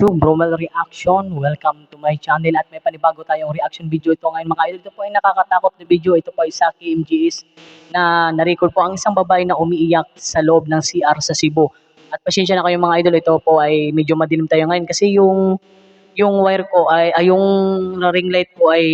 to Bromel Reaction. Welcome to my channel at may panibago tayong reaction video ito ngayon mga idol. Ito po ay nakakatakot na video. Ito po ay sa KMGS na na-record po ang isang babae na umiiyak sa loob ng CR sa Cebu. At pasensya na kayo mga idol, ito po ay medyo madilim tayo ngayon kasi yung yung wire ko ay, ay yung ring light ko ay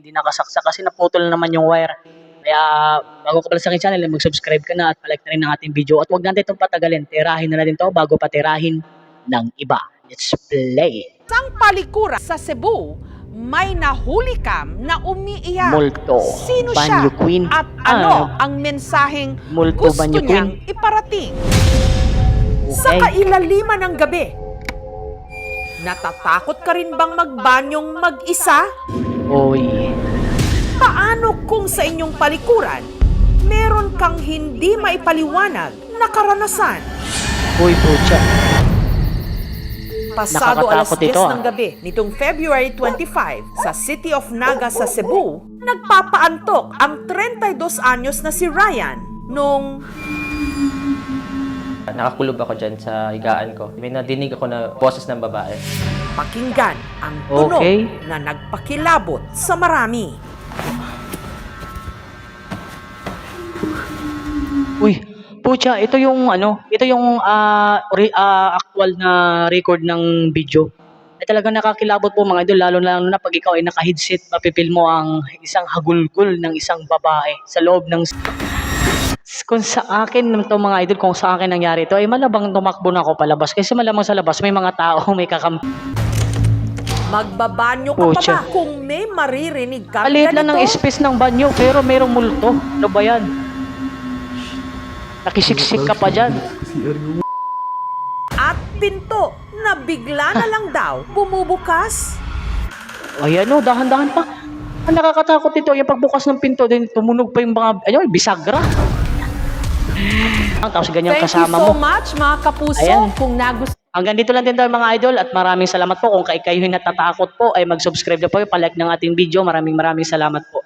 hindi nakasaksa kasi naputol naman yung wire. Kaya bago ka pala sa aking channel, mag-subscribe ka na at palike na rin ang ating video. At huwag natin itong patagalin. Tirahin na natin to bago patirahin ng iba. Let's play. Isang palikuran sa Cebu, may nahuli kam na umiiyak. Multo. Sino Banyo siya? Queen. At ano Ah, ang mensaheng Multo gusto Banyo niyang Queen. iparating? Sa Okay. kailaliman ng gabi, natatakot ka rin bang magbanyong mag-isa? Oy. Paano kung sa inyong palikuran, meron kang hindi maipaliwanag na karanasan? Uy, pucha. Pasado alas Nakakatakot 10 ito, ah. ng gabi nitong February 25 sa City of Naga sa Cebu, nagpapaantok ang 32 anyos na si Ryan nung Nakakulob ako dyan sa higaan ko. May nadinig ako na boses ng babae. pakinggan ang tunog Okay. na nagpakilabot sa marami. Uy, pucha, ito yung ano, ito yung ah, re- ah, actual na record ng video. Ay talagang nakakilabot po mga idol, lalo na na pag ikaw ay naka-headset, mapipil mo ang isang hagulgul ng isang babae sa loob ng... Kung sa akin to mga idol, kung sa akin nangyari ito, ay malabang tumakbo na ako palabas. Kasi malamang sa labas, may mga tao, may kakam... Magbabanyo ka Pucha. pa ba kung may maririnig ka Maliit lang ng space ng banyo, pero merong multo. Ano ba yan? Nakisiksik ka pa dyan. At pinto na bigla na lang daw bumubukas. Ay ano, dahan-dahan pa. Ang nakakatakot ito, yung pagbukas ng pinto, din tumunog pa yung mga, ano, bisagra. Tapos ganyan Thank kasama you so mo. much mga kapuso. Ayan. Kung nagustuhan Hanggang dito lang din daw mga idol at maraming salamat po. Kung kay kayo natatakot po ay mag-subscribe na po, palike ng ating video. Maraming maraming salamat po.